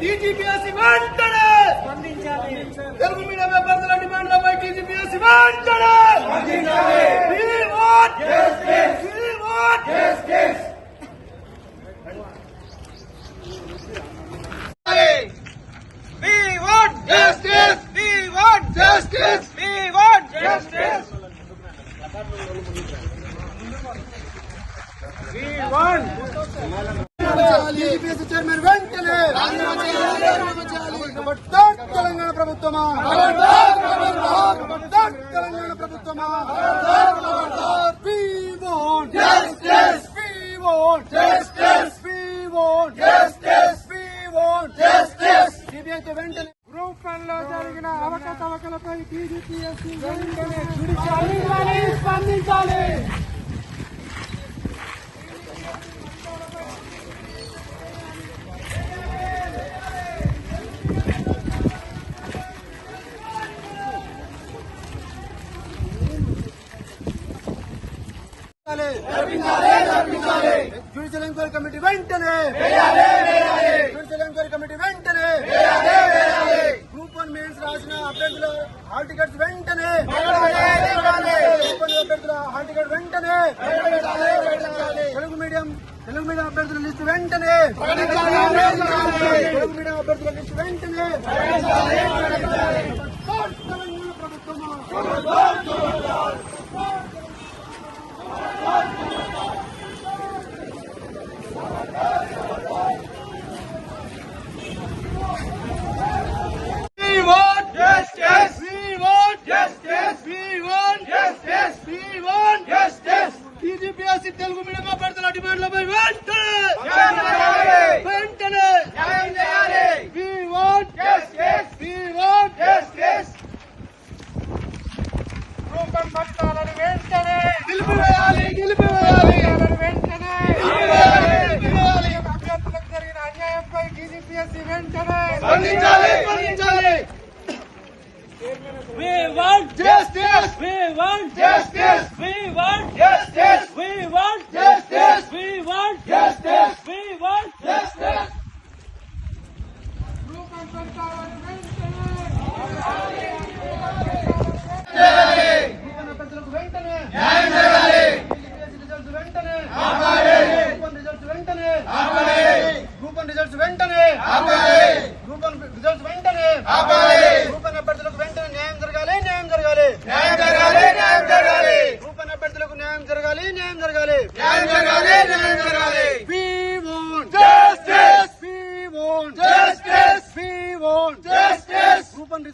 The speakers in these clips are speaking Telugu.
టీజీపీఎస్సీ వెంటనే తెలుగు మీడియం అభ్యర్థుల డిమాండ్లపై టీజీపీఎస్సీ వెంటనే We want. టీడీపీఎస్ చైర్మన్ వెంటనే తెలంగాణ ప్రభుత్వమా తెలంగాణ ప్రభుత్వమా రూపంలో జరిగిన అవకతవకలపై టీడీపీ స్పందించాలి కమిటీ వెంటనే. జ్యుడిషియల్ ఎంక్వైరీ కమిటీ వెంటనే. గ్రూప్ వన్ మెయిన్స్ రాసిన అభ్యర్థుల హాల్ టికెట్స్ వెంటనే. గ్రూప్ వన్ అభ్యర్థుల హాల్ టికెట్ వెంటనే. తెలుగు మీడియం తెలుగు మీడియం అభ్యర్థుల లిస్టు వెంటనే. తెలుగు మీడియం అభ్యర్థుల లిస్టు వెంటనే. world. Yes.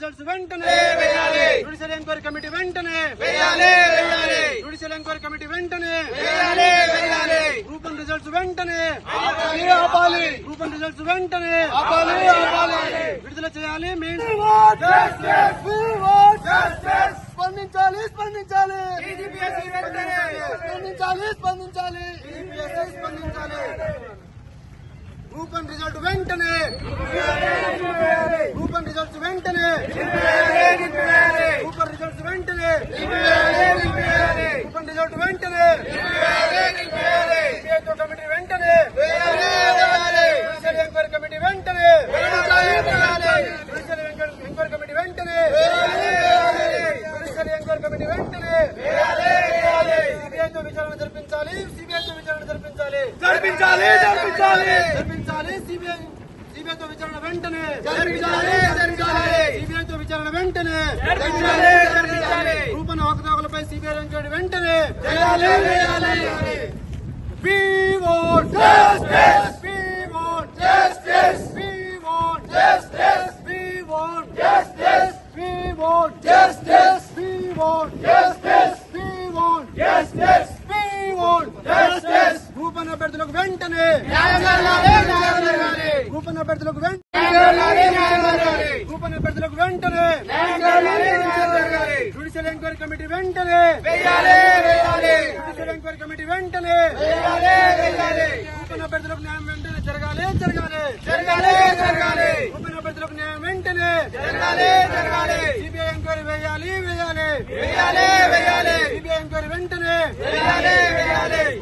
రిజల్ట్స్ వెంటనే వేయాలి జుడిషియల్ ఎంక్వైరీ కమిటీ వెంటనే వేయాలి వేయాలి జుడిషియల్ ఎంక్వైరీ కమిటీ వెంటనే వేయాలి వేయాలి రూపం రిజల్ట్స్ వెంటనే ఆపాలి ఆపాలి. రూపం రిజల్ట్స్ వెంటనే ఆపాలి ఆపాలి. విడుదల చేయాలి మెయిన్ స్పందించాలి స్పందించాలి. స్పందించాలి స్పందించాలి. స్పందించాలి. రూపన్ రిజల్ట్ వెంటనే. రూపన్ రిజల్ట్స్ వెంటనే. రూపన్ రిజల్ట్స్ వెంటనే. రూపన్ రిజల్ట్ వెంటనే. కమిటీ వెంటనే. ఎంక్వైరీ కమిటీ వెంటనే. ఎంక్వైరీ కమిటీ వెంటనే. ఎంక్వైరీ కమిటీ వెంటనే. సిబిఐతో విచారణ జరిపించాలి. సిబిఐతో విచారణ జరిపించాలి. జరిపించాలి జరిపించాలి. Yeah, yeah.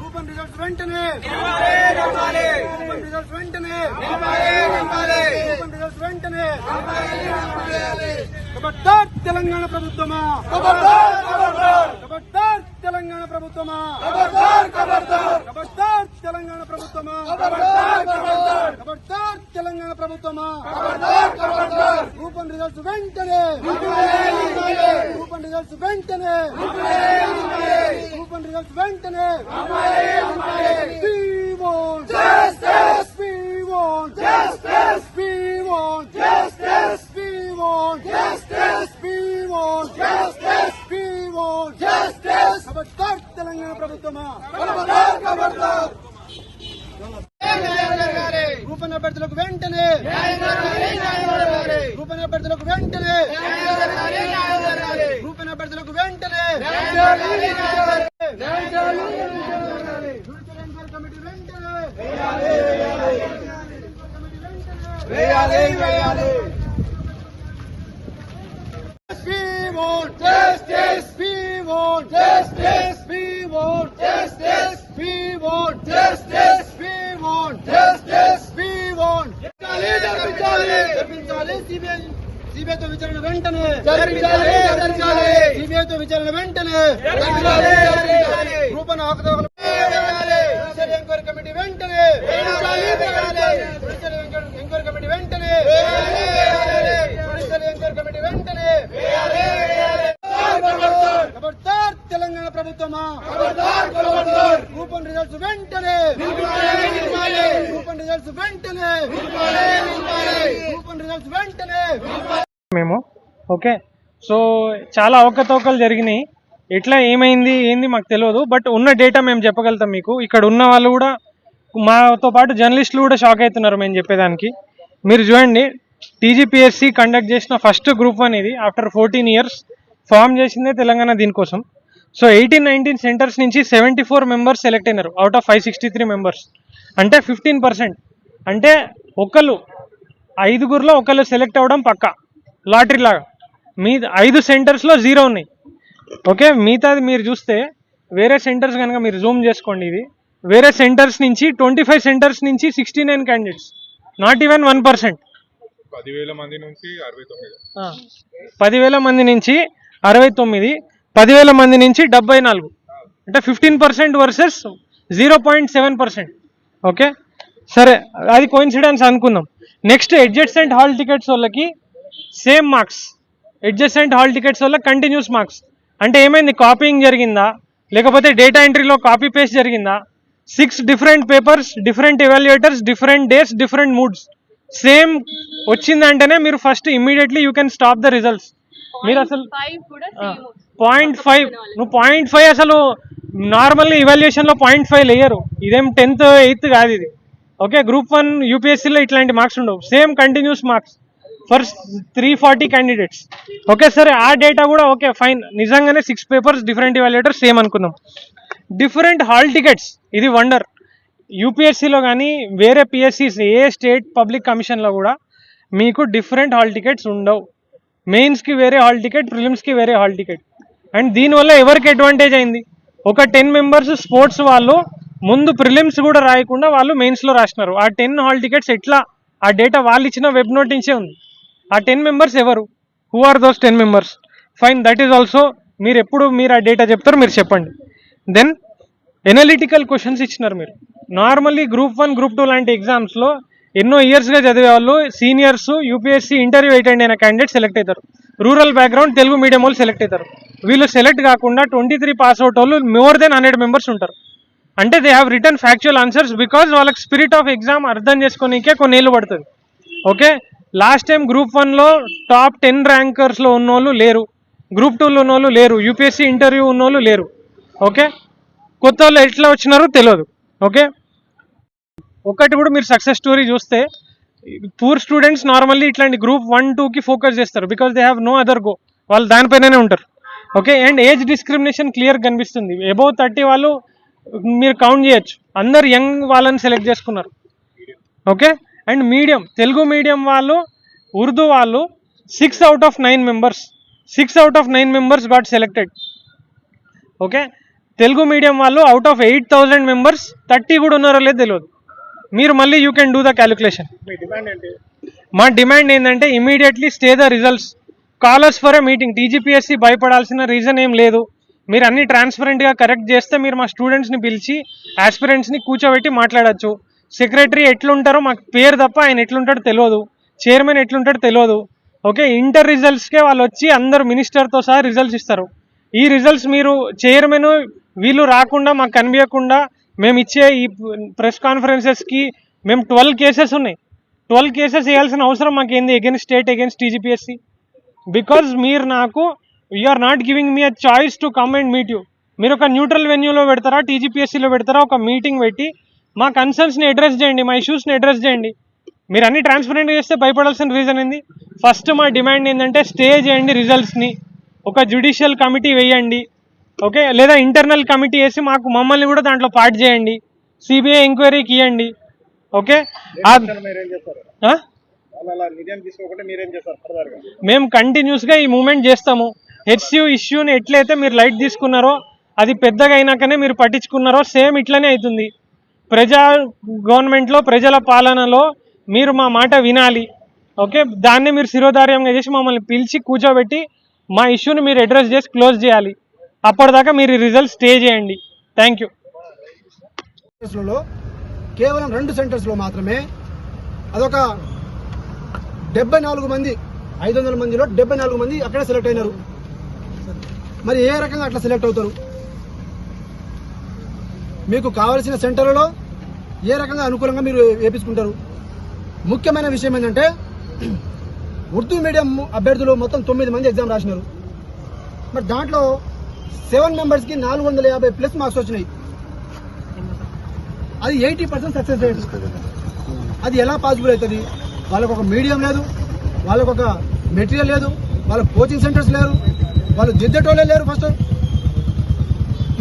Group one results వెంటనే. కూపన్ రిజల్ట్స్ వెంటనే. కూపన్ రిజల్ట్స్ వెంటనే. తెలంగాణ ప్రభుత్వమా? తెలంగాణ ప్రభుత్వమా? ఖబర్దార్ తెలంగాణ ప్రభుత్వమా? ఖబర్దార్ తెలంగాణ ప్రభుత్వమా? కూపన్ రిజల్ట్స్ వెంటనే. కూపన్ రిజల్ట్స్ వెంటనే. కూపన్ రిజల్ట్స్ వెంటనే. We want justice. We want justice. We want justice. We want justice. We want justice. We want justice. ఖబర్దార్ రూపన్ అభ్యర్థులకు వెంటనే. రూపన్ అభ్యర్థులకు వెంటనే. రూపన్ అభ్యర్థులకు వెంటనే. కమిటీ వెంటనే వేయాలి వేయాలి We want justice. We want justice. We want justice. We want justice. We want justice. We want జరిపించాలి జరిపించాలి సిబిఐ సిబిఐతో విచారణ వెంటనే జరిపించాలి జరిపించాలి సిబిఐతో విచారణ వెంటనే జరిపించాలి జరిపించాలి రూపణ ఆకుదోకలు జుడిషియల్ ఎంక్వైరీ కమిటీ వెంటనే జుడిషియల్ ఎంక్వైరీ కమిటీ వెంటనే జుడిషియల్ ఎంక్వైరీ కమిటీ వెంటనే ఖబర్దార్ తెలంగాణ ప్రభుత్వమా కూపన్ రిజల్ట్స్ వెంటనే కూపన్ రిజల్ట్స్ వెంటనే కూపన్ రిజల్ట్స్ వెంటనే మేము. ఓకే సో చాలా అవకతవకలు జరిగినాయి. ఎట్లా ఏమైంది ఏంది మాకు తెలియదు బట్ ఉన్న డేటా మేము చెప్పగలుగుతాం మీకు. ఇక్కడ ఉన్న వాళ్ళు కూడా మాతో పాటు జర్నలిస్టులు కూడా షాక్ అవుతున్నారు మేము చెప్పేదానికి. మీరు చూడండి టీజీపీఎస్సీ కండక్ట్ చేసిన ఫస్ట్ గ్రూప్ వన్ ఇది ఆఫ్టర్ ఫోర్టీన్ ఇయర్స్ ఫామ్ చేసిందే తెలంగాణ దీనికోసం. సో ఎయిటీన్ నైన్టీన్ సెంటర్స్ నుంచి సెవెంటీ ఫోర్ మెంబర్స్ సెలెక్ట్ అయినారు. Out of five sixty three members అంటే ఫిఫ్టీన్ పర్సెంట్ అంటే ఒకళ్ళు ఐదుగురిలో ఒకళ్ళు సెలెక్ట్ అవ్వడం పక్కా. లాటరీ లాగా. మీ ఐదు సెంటర్స్లో జీరో ఉన్నాయి. ఓకే? మిగతాది మీరు చూస్తే వేరే సెంటర్స్ కనుక మీరు జూమ్ చేసుకోండి ఇది. వేరే సెంటర్స్ నుంచి ట్వంటీ ఫైవ్ సెంటర్స్ నుంచి sixty nine candidates not even one percent పదివేల మంది నుంచి అరవై తొమ్మిది. పదివేల మంది నుంచి అరవై తొమ్మిది పదివేల మంది నుంచి డెబ్బై నాలుగు. అంటే fifteen percent versus zero point seven percent. Okay? సరే అది కోయిన్సిడెన్స్ అనుకుందాం. నెక్స్ట్ అడ్జస్టెంట్ హాల్ టికెట్స్ వాళ్ళకి same marks adjacent hall tickets వల్ల కంటిన్యూస్ మార్క్స్ అంటే ఏమైంది? కాపీయింగ్ జరిగిందా? లేకపోతే డేటా ఎంట్రీలో కాపీ పేస్ట్ జరిగిందా? Six different papers different evaluators different days different moods same వచ్చిందంటేనే మీరు first immediately you can stop the results మీరు అసలు పాయింట్ ఫైవ్ నువ్వు పాయింట్ ఫైవ్ అసలు నార్మల్లీ ఇవాల్యుయేషన్లో పాయింట్ ఫైవ్ లేయరు. ఇదేం టెన్త్ ఎయిత్ కాదు ఇది. ఓకే గ్రూప్ వన్ యూపీఎస్సీలో ఇట్లాంటి మార్క్స్ ఉండవు. Same continuous marks for three forty candidates okay సరే ఆ డేటా కూడా ఓకే ఫైన్ నిజంగానే six papers different evaluator same అనుకుందాం డిఫరెంట్ హాల్ టికెట్స్ ఇది వండర్ యూపీఎస్సీలో కానీ వేరే పిఎస్సీస్ ఏ స్టేట్ పబ్లిక్ కమిషన్లో కూడా మీకు డిఫరెంట్ హాల్ టికెట్స్ ఉండవు. మెయిన్స్కి వేరే హాల్ టికెట్ ప్రిలిమ్స్కి వేరే హాల్ టికెట్ అండ్ దీనివల్ల ఎవరికి అడ్వాంటేజ్ అయింది? ఒక టెన్ మెంబర్స్ స్పోర్ట్స్ వాళ్ళు ముందు ప్రిలిమ్స్ కూడా రాయకుండా వాళ్ళు మెయిన్స్లో రాసినారు. ఆ టెన్ హాల్ టికెట్స్ ఎట్లా? ఆ డేటా వాళ్ళు ఇచ్చిన వెబ్ నోట్ నుంచే ఉంది. ఆ టెన్ మెంబర్స్ ఎవరు? Who are those ten members fine that is also మీరు ఎప్పుడు మీరు ఆ డేటా చెప్తారు మీరు చెప్పండి. దెన్ ఎనలిటికల్ క్వశ్చన్స్ ఇచ్చినారు మీరు. Normally group one group two లాంటి ఎగ్జామ్స్లో ఎన్నో ఇయర్స్గా చదివే వాళ్ళు సీనియర్స్ యూపీఎస్సీ ఇంటర్వ్యూ అటెండ్ అయిన క్యాండిడేట్ సెలెక్ట్ అవుతారు. రూరల్ బ్యాక్గ్రౌండ్ తెలుగు మీడియం వాళ్ళు సెలెక్ట్ అవుతారు. వీళ్ళు సెలెక్ట్ కాకుండా ట్వంటీ త్రీ పాస్ అవుట్ వాళ్ళు మోర్ దెన్ హండ్రెడ్ మెంబర్స్ ఉంటారు. అంటే they have written factual answers because వాళ్ళకి స్పిరిట్ ఆఫ్ ఎగ్జామ్ అర్థం చేసుకోనికే కొన్ని నీళ్ళు పడుతుంది. ఓకే లాస్ట్ టైం గ్రూప్ వన్లో టాప్ టెన్ ర్యాంకర్స్లో ఉన్నోళ్ళు లేరు. గ్రూప్ టూలో ఉన్నోళ్ళు లేరు. యూపీఎస్సీ ఇంటర్వ్యూ ఉన్నోళ్ళు లేరు. ఓకే? కొత్త వాళ్ళు ఎట్లా వచ్చినారో తెలియదు ఓకే? ఒకటి కూడా మీరు సక్సెస్ స్టోరీ చూస్తే పూర్ స్టూడెంట్స్ నార్మల్లీ ఇట్లాంటి గ్రూప్ వన్ టూకి ఫోకస్ చేస్తారు. Because they have no other go వాళ్ళు దానిపైననే ఉంటారు. Okay? And age discrimination clear కనిపిస్తుంది. అబౌవ్ థర్టీ వాళ్ళు మీరు కౌంట్ చేయొచ్చు. అందరు యంగ్ వాళ్ళని సెలెక్ట్ చేసుకున్నారు. Okay? And medium Telugu medium వాళ్ళు ఉర్దూ వాళ్ళు six out of nine members six out of nine members got selected okay Telugu medium వాళ్ళు out of eight thousand members thirty కూడా ఉన్నారో లేదో తెలియదు. మీరు మళ్ళీ you can do the calculation me demand ఏంటంటే immediately stay the results call us for a meeting TGPSC భయపడాల్సిన రీజన్ ఏం లేదు. మీరు అన్ని ట్రాన్స్పరెంట్గా కరెక్ట్ చేస్తే మీరు మా స్టూడెంట్స్ని పిలిచి ఆస్పిరెంట్స్ని కూర్చోబెట్టి మాట్లాడొచ్చు. సెక్రటరీ ఎట్లుంటారో మాకు పేరు తప్ప ఆయన ఎట్లుంటాడో తెలియదు. చైర్మన్ ఎట్లుంటాడో తెలియదు. ఓకే ఇంటర్ రిజల్ట్స్కే వాళ్ళు వచ్చి అందరు మినిస్టర్తో సహా రిజల్ట్స్ ఇస్తారు. ఈ రిజల్ట్స్ మీరు చైర్మన్ వీళ్ళు రాకుండా మాకు కనిపించకుండా మేము ఇచ్చే ఈ ప్రెస్ కాన్ఫరెన్సెస్కి మేము ట్వెల్వ్ కేసెస్ ఉన్నాయి. ట్వెల్వ్ కేసెస్ వేయాల్సిన అవసరం మాకు ఏంది? Against state against TGPSC because మీరు నాకు are not giving me a choice to come and meet you మీరు ఒక న్యూట్రల్ వెన్యూలో పెడతారా టీజీపీఎస్సీలో పెడతారా ఒక మీటింగ్ పెట్టి మా కన్సర్న్స్ని అడ్రస్ చేయండి మా ఇష్యూస్ని అడ్రస్ చేయండి. మీరు అన్ని ట్రాన్స్పరెంట్ చేస్తే భయపడాల్సిన రీజన్ ఏంది? ఫస్ట్ మా డిమాండ్ ఏంటంటే స్టే చేయండి రిజల్ట్స్ని ఒక జ్యుడిషియల్ కమిటీ వేయండి. ఓకే లేదా ఇంటర్నల్ కమిటీ వేసి మాకు మమ్మల్ని కూడా దాంట్లో పార్ట్ చేయండి. సిబిఐ ఎంక్వైరీకి ఇవ్వండి ఓకే మేము కంటిన్యూస్గా ఈ మూమెంట్ చేస్తాము. హెచ్సియు ఇష్యూని ఎట్లయితే మీరు లైట్ తీసుకున్నారో అది పెద్దగా అయినాకనే మీరు పట్టించుకున్నారో సేమ్ ఇట్లనే అవుతుంది. ప్రజా గవర్నమెంట్లో ప్రజల పాలనలో మీరు మా మాట వినాలి. ఓకే? దాన్ని మీరు శిరోధార్యంగా చేసి మమ్మల్ని పిలిచి కూర్చోబెట్టి మా ఇష్యూని మీరు అడ్రస్ చేసి క్లోజ్ చేయాలి. అప్పటిదాకా మీరు రిజల్ట్ స్టే చేయండి. థ్యాంక్ యూ కేవలం రెండు సెంటర్స్లో మాత్రమే అదొక డెబ్బై నాలుగు మంది ఐదు వందల మందిలో డెబ్బై నాలుగు మంది అక్కడే సెలెక్ట్ అయినారు. మరి ఏ రకంగా అట్లా సెలెక్ట్ అవుతారు? మీకు కావలసిన సెంటర్లలో ఏ రకంగా అనుకూలంగా మీరు వేపించుకుంటారు? ముఖ్యమైన విషయం ఏంటంటే ఉర్దూ మీడియం అభ్యర్థులు మొత్తం తొమ్మిది మంది ఎగ్జామ్ రాసినారు. మరి దాంట్లో సెవెన్ మెంబర్స్కి నాలుగు వందల యాభై ప్లస్ మార్క్స్ వచ్చినాయి. అది ఎయిటీ పర్సెంట్ సక్సెస్ రేట్. అది ఎలా పాసిబుల్ అవుతుంది? వాళ్ళకు ఒక మీడియం లేదు వాళ్ళకు ఒక మెటీరియల్ లేదు వాళ్ళ కోచింగ్ సెంటర్స్ లేరు వాళ్ళు దిద్దేటోళ్ళే లేరు ఫస్ట్.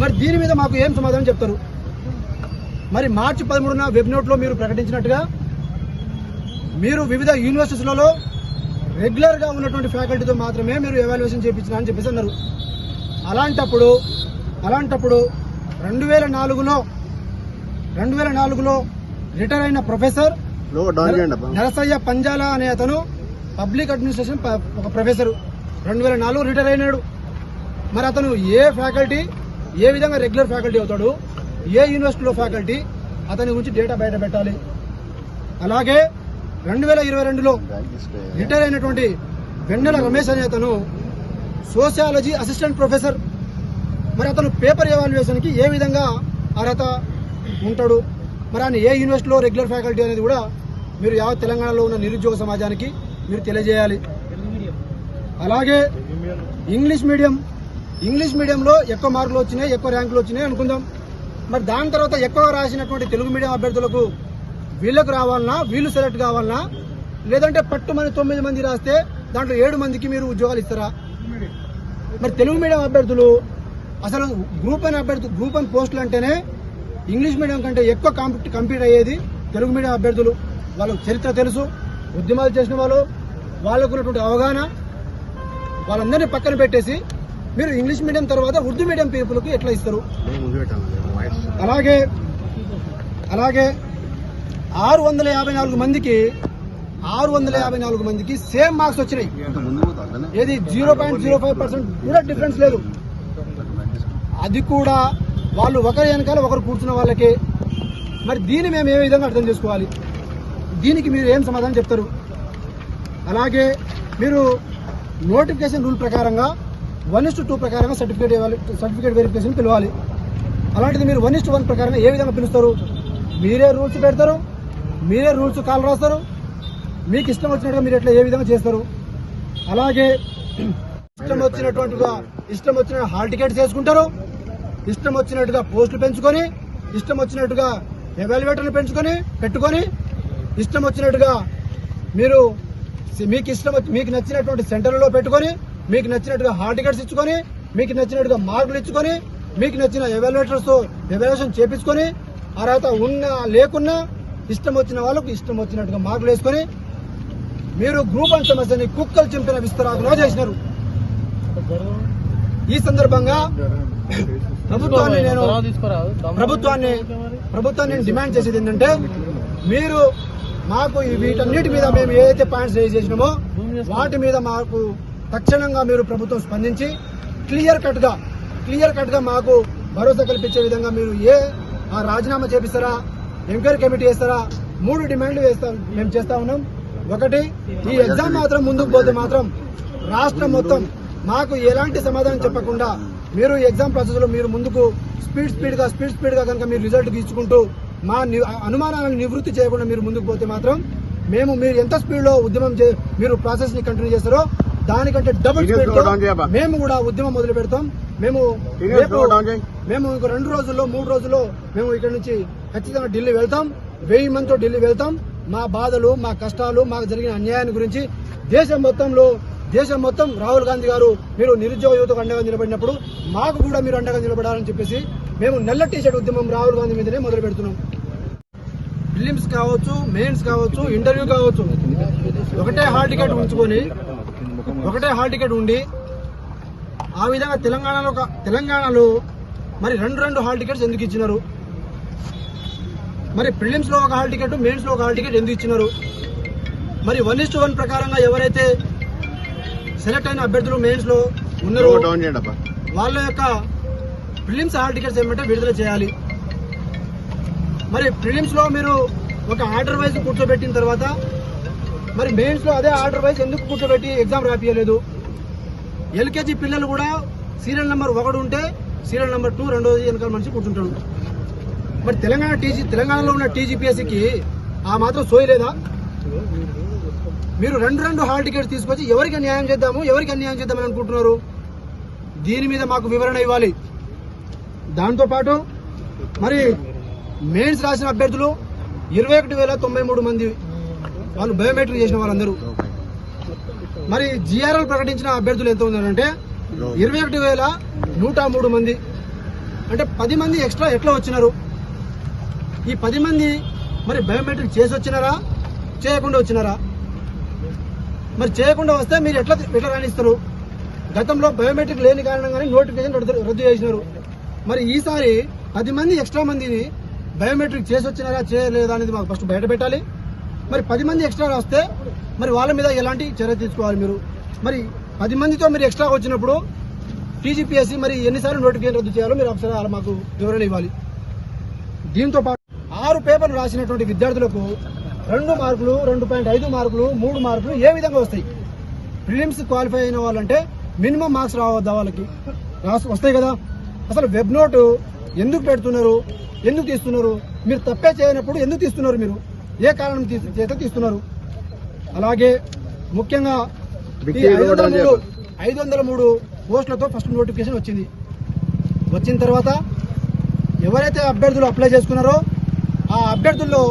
మరి దీని మీద మాకు ఏం సమాధానం చెప్తారు? మరి మార్చి పదమూడున వెబ్ నోట్లో మీరు ప్రకటించినట్టుగా మీరు వివిధ యూనివర్సిటీలలో రెగ్యులర్గా ఉన్నటువంటి ఫ్యాకల్టీతో మాత్రమే మీరు ఎవాల్యుయేషన్ చేయించిన అని చెప్పేసి అన్నారు. అలాంటప్పుడు అలాంటప్పుడు రెండు వేల నాలుగులో రెండు వేల నాలుగులో రిటైర్ అయిన ప్రొఫెసర్ నరసయ్య పంజాల అనే అతను పబ్లిక్ అడ్మినిస్ట్రేషన్ ఒక ప్రొఫెసర్. రెండు వేల నాలుగు రిటైర్ అయినాడు. మరి అతను ఏ ఫ్యాకల్టీ ఏ విధంగా రెగ్యులర్ ఫ్యాకల్టీ అవుతాడు? ఏ యూనివర్సిటీలో ఫ్యాకల్టీ అతని గురించి డేటా బయట పెట్టాలి. అలాగే రెండు వేల ఇరవై రెండులో రిటైర్ అయినటువంటి వెన్నెల రమేష్ అనే అతను సోషియాలజీ అసిస్టెంట్ ప్రొఫెసర్ మరి అతను పేపర్ ఎవాల్యుయేషన్కి ఏ విధంగా అర్హత ఉంటాడు? మరి ఆయన ఏ యూనివర్సిటీలో రెగ్యులర్ ఫ్యాకల్టీ అనేది కూడా మీరు యావత్ తెలంగాణలో ఉన్న నిరుద్యోగ సమాజానికి మీరు తెలియజేయాలి. అలాగే ఇంగ్లీష్ మీడియం. ఇంగ్లీష్ మీడియంలో ఎక్కువ మార్కులు వచ్చినాయి ఎక్కువ ర్యాంకులు వచ్చినాయి అనుకుందాం. మరి దాని తర్వాత ఎక్కువ రాసినటువంటి తెలుగు మీడియం అభ్యర్థులకు వీళ్ళకు రావాలన్నా వీళ్ళు సెలెక్ట్ కావాలన్నా లేదంటే పట్టుమని తొమ్మిది మంది రాస్తే దాంట్లో ఏడు మందికి మీరు ఉద్యోగాలు ఇస్తారా? మరి తెలుగు మీడియం అభ్యర్థులు అసలు గ్రూప్ అని అభ్యర్థి గ్రూప్ అని పోస్టులు అంటేనే ఇంగ్లీష్ మీడియం కంటే ఎక్కువ కాంపిట్ కంపీట్ అయ్యేది తెలుగు మీడియం అభ్యర్థులు. వాళ్ళకు చరిత్ర తెలుసు ఉద్యమాలు చేసిన వాళ్ళు వాళ్ళకు ఉన్నటువంటి అవగాహన వాళ్ళందరినీ పక్కన పెట్టేసి మీరు ఇంగ్లీష్ మీడియం తర్వాత ఉర్దూ మీడియం పీపుల్కి ఎట్లా ఇస్తారు? అలాగే అలాగే ఆరు వందల యాభై నాలుగు మందికి ఆరు వందల యాభై నాలుగు మందికి సేమ్ మార్క్స్ వచ్చినాయి. ఏది zero point zero five percent కూడా డిఫరెన్స్ లేదు. అది కూడా వాళ్ళు ఒకరి వెనకాల ఒకరు కూర్చున్న వాళ్ళకి. మరి దీన్ని మేము ఏ విధంగా అర్థం చేసుకోవాలి? దీనికి మీరు ఏం సమాధానం చెప్తారు? అలాగే మీరు నోటిఫికేషన్ రూల్ ప్రకారంగా వన్ ఇస్ టూ ప్రకారంగా సర్టిఫికేట్ ఇవ్వాలి సర్టిఫికేట్ వెరిఫికేషన్ పిలవాలి. అలాంటిది మీరు వన్ ఇస్ వన్ ప్రకారంగా ఏ విధంగా పిలుస్తారు? మీరే రూల్స్ పెడతారు మీరే రూల్స్ కాల్ రాస్తారు మీకు ఇష్టం వచ్చినట్టుగా మీరు ఎట్లా ఏ విధంగా చేస్తారు? అలాగే ఇష్టం వచ్చినటువంటిగా ఇష్టం వచ్చిన హాల్ టికెట్స్ వేసుకుంటారు ఇష్టం వచ్చినట్టుగా పోస్టులు పెంచుకొని ఇష్టం వచ్చినట్టుగా ఎవాల్యుయేటర్లు పెంచుకొని పెట్టుకొని ఇష్టం వచ్చినట్టుగా మీరు మీకు ఇష్టం వచ్చి- మీకు నచ్చినటువంటి సెంటర్లలో పెట్టుకొని మీకు నచ్చినట్టుగా హాల్ టికెట్స్ ఇచ్చుకొని మీకు నచ్చినట్టుగా మార్కులు ఇచ్చుకొని మీకు నచ్చిన ఎవాల్యుయేటర్స్తో ఎవాల్యుయేషన్ చేపించుకొని అర్హత ఉన్నా లేకున్నా ఇష్టం వచ్చిన వాళ్ళకు ఇష్టం వచ్చినట్టుగా మార్కులు వేసుకొని మీరు గ్రూప్ వన్ సమస్యని కుక్కలు చింపిన విస్తరాకులో చేసినారు. ఈ సందర్భంగా ప్రభుత్వాన్ని నేను ప్రభుత్వాన్ని ప్రభుత్వాన్ని నేను డిమాండ్ చేసేది ఏంటంటే మీరు మాకు వీటన్నిటి మీద మేము ఏదైతే పాయింట్స్ రేజ్ చేసినామో వాటి మీద మాకు తక్షణంగా మీరు ప్రభుత్వం స్పందించి క్లియర్ కట్గా క్లియర్ కట్గా మాకు భరోసా కల్పించే విధంగా మీరు ఏ ఆ రాజీనామా చేపిస్తారా ఎంక్వైరీ కమిటీ వేస్తారా మూడు డిమాండ్లు వేస్తాం మేము చేస్తా ఉన్నాం. ఒకటి ఈ ఎగ్జామ్ మాత్రం ముందుకు పోతే మాత్రం రాష్ట్రం మొత్తం మాకు ఎలాంటి సమాధానం చెప్పకుండా మీరు ఎగ్జామ్ ప్రాసెస్లో మీరు ముందుకు స్పీడ్ స్పీడ్గా స్పీడ్ స్పీడ్గా కనుక మీరు రిజల్ట్ తీసుకుంటూ మా ని- అనుమానాలను నివృత్తి చేయకుండా మీరు ముందుకు పోతే మాత్రం మేము మీరు ఎంత స్పీడ్లో ఉద్యమం చే- మీరు ప్రాసెస్ని కంటిన్యూ చేస్తారో దానికంటే డబుల్. మేము కూడా ఉద్యమం మొదలు పెడతాం. మేము. మేము ఇంకో రెండు రోజుల్లో మూడు రోజుల్లో మేము ఇక్కడ నుంచి ఖచ్చితంగా ఢిల్లీ వెళ్తాం. వెయ్యి మందితో ఢిల్లీ వెళ్తాం. మా బాధలు మా కష్టాలు మాకు జరిగిన అన్యాయాన్ని గురించి దేశం మొత్తంలో దేశం మొత్తం రాహుల్ గాంధీ గారు మీరు నిరుద్యోగ యువతకు అండగా నిలబడినప్పుడు మాకు కూడా మీరు అండగా నిలబడాలని చెప్పేసి మేము నల్ల టీషర్ట్ ఉద్యమం రాహుల్ గాంధీ మీదనే మొదలు పెడుతున్నాం. ఫిలిమ్స్ కావచ్చు మెయిన్స్ కావచ్చు ఇంటర్వ్యూ కావచ్చు. ఒకటే హాల్ టికెట్ ఉంచుకొని ఒకటే హాల్ టికెట్ ఉండి ఆ విధంగా తెలంగాణలో తెలంగాణలో మరి రెండు రెండు హాల్ టికెట్స్ ఎందుకు ఇచ్చినారు? మరి ప్రిలిమ్స్లో ఒక హాల్ టికెట్ మెయిన్స్లో ఒక హాల్ టికెట్ ఎందుకు ఇచ్చినారు? మరి వన్ ఇస్ వన్ ప్రకారంగా ఎవరైతే సెలెక్ట్ అయిన అభ్యర్థులు మెయిన్స్లో ఉన్నారో వాళ్ళ యొక్క ప్రిలిమ్స్ హాల్ టికెట్స్ ఏమంటే విడుదల చేయాలి. మరి ప్రిలిమ్స్లో మీరు ఒక ఆర్డర్ వైజ్ కూర్చోబెట్టిన తర్వాత మరి మెయిన్స్లో అదే ఆర్డర్ వైజ్ ఎందుకు కూర్చోబెట్టి ఎగ్జామ్ రాపియలేదు? ఎల్కేజీ పిల్లలు కూడా సీరియల్ నెంబర్ ఒకటి ఉంటే సీరియల్ నెంబర్ టూ రెండోది వెనకాల మనిషి కూర్చుంటాడు. మరి తెలంగాణ టీజీ తెలంగాణలో ఉన్న టీజీపీఎస్సీకి ఆ మాత్రం సోయలేదా మీరు రెండు రెండు హాల్ టికెట్స్ తీసుకొచ్చి ఎవరికి న్యాయం చేద్దాము ఎవరికి అన్యాయం చేద్దామని అనుకుంటున్నారు? దీని మీద మాకు వివరణ ఇవ్వాలి. దాంతోపాటు మరి మెయిన్స్ రాసిన అభ్యర్థులు ఇరవై ఒకటి వేల తొంభై మూడు మంది వాళ్ళు బయోమెట్రిక్ చేసిన వాళ్ళందరూ. మరి జిఆర్ఎల్ ప్రకటించిన అభ్యర్థులు ఎంత ఉన్నారంటే ఇరవై ఒకటి వేల నూట మూడు మంది. అంటే పది మంది ఎక్స్ట్రా ఎట్లా వచ్చినారు? ఈ పది మంది మరి బయోమెట్రిక్ చేసి వచ్చినారా? చేయకుండా వచ్చినారా? మరి చేయకుండా వస్తే మీరు ఎట్లా ఎట్లా రాణిస్తారు? గతంలో బయోమెట్రిక్ లేని కారణంగానే నోటిఫికేషన్ రద్దు రద్దు చేసినారు. మరి ఈసారి పది మంది ఎక్స్ట్రా మందిని బయోమెట్రిక్ చేసి వచ్చినారా చేయలేదా అనేది మాకు ఫస్ట్ బయట పెట్టాలి. మరి పది మంది ఎక్స్ట్రా వస్తే మరి వాళ్ళ మీద ఎలాంటి చర్య తీసుకోవాలి మీరు? మరి పది మందితో మీరు ఎక్స్ట్రా వచ్చినప్పుడు టీజీపీఎస్సీ మరి ఎన్నిసార్లు నోటిఫికేషన్ రద్దు చేయాలో మీరు ఒకసారి మాకు వివరణ ఇవ్వాలి. దీంతో పాటు ఆరు పేపర్లు రాసినటువంటి విద్యార్థులకు రెండు మార్కులు రెండు పాయింట్ ఐదు మార్కులు మూడు మార్కులు ఏ విధంగా వస్తాయి? ప్రిలిమ్స్ క్వాలిఫై అయిన వాళ్ళంటే మినిమం మార్క్స్ రావద్దా వాళ్ళకి? వస్తాయి కదా. అసలు వెబ్ నోటు ఎందుకు పెడుతున్నారు? ఎందుకు తీస్తున్నారు? మీరు తప్పే చేయనప్పుడు ఎందుకు తీస్తున్నారు మీరు? ఏ కారణం చేత తీస్తున్నారు? అలాగే ముఖ్యంగా ఐదు వందల మూడు పోస్టులతో ఫస్ట్ నోటిఫికేషన్ వచ్చింది. వచ్చిన తర్వాత ఎవరైతే అభ్యర్థులు అప్లై చేసుకున్నారో ఆ అభ్యర్థుల్లో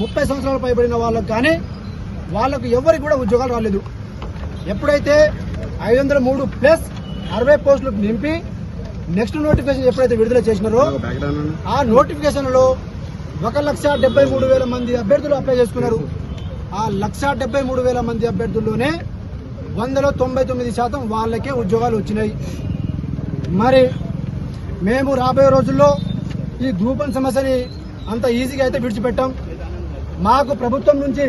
ముప్పై సంవత్సరాలు పైబడిన వాళ్ళకు కానీ వాళ్ళకు ఎవరికి కూడా ఉద్యోగాలు రాలేదు. ఎప్పుడైతే ఐదు వందల మూడు ప్లస్ అరవై పోస్టులు నింపి నెక్స్ట్ నోటిఫికేషన్ ఎప్పుడైతే విడుదల చేసినారో. ఆ నోటిఫికేషన్లో ఒక లక్ష డెబ్బై మూడు వేల మంది అభ్యర్థులు అప్లై చేసుకున్నారు. ఆ లక్ష డెబ్బై మూడు వేల మంది అభ్యర్థుల్లోనే వందలో తొంభై తొమ్మిది శాతం వాళ్ళకే ఉద్యోగాలు వచ్చినాయి. మరి మేము రాబోయే రోజుల్లో ఈ గ్రూపం సమస్యని అంత ఈజీగా అయితే విడిచిపెట్టాం. మాకు ప్రభుత్వం నుంచి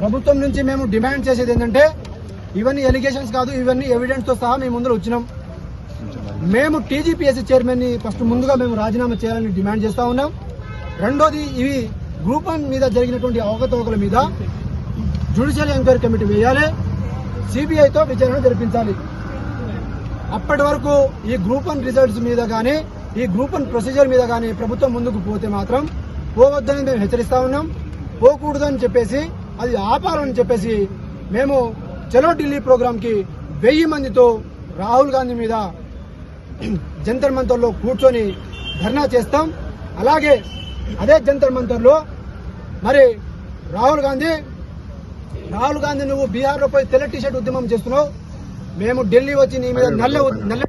ప్రభుత్వం నుంచి మేము డిమాండ్ చేసేది ఏంటంటే ఇవన్నీ ఎలిగేషన్స్ కాదు ఇవన్నీ ఎవిడెన్స్తో సహా మేము ముందర వచ్చినాం. మేము టీజీపీఎస్సీ చైర్మన్ని ఫస్ట్ ముందుగా మేము రాజీనామా చేయాలని డిమాండ్ చేస్తూ ఉన్నాం. రెండోది ఇవి గ్రూప్ వన్ మీద జరిగినటువంటి అవకతవకల మీద జ్యుడిషియల్ ఎంక్వైరీ కమిటీ వేయాలి సిబిఐతో విచారణ జరిపించాలి. అప్పటి వరకు ఈ గ్రూప్ వన్ రిజల్ట్స్ మీద కానీ ఈ గ్రూప్ వన్ ప్రొసీజర్ మీద కానీ ప్రభుత్వం ముందుకు పోతే మాత్రం పోవద్దని మేము హెచ్చరిస్తా ఉన్నాం. పోకూడదని చెప్పేసి అది ఆపాలని చెప్పేసి మేము చలో ఢిల్లీ ప్రోగ్రాంకి వెయ్యి మందితో రాహుల్ గాంధీ మీద జంతర్ మంతర్లో కూర్చొని ధర్నా చేస్తాం. అలాగే అదే జంతర్ మంతర్లో. మరి రాహుల్ గాంధీ రాహుల్ గాంధీ నువ్వు బీహార్లో పోయి తెల్ల టీషర్ట్ ఉద్యమం చేస్తున్నావు. మేము ఢిల్లీ వచ్చి నీ మీద నల్ల నల్ల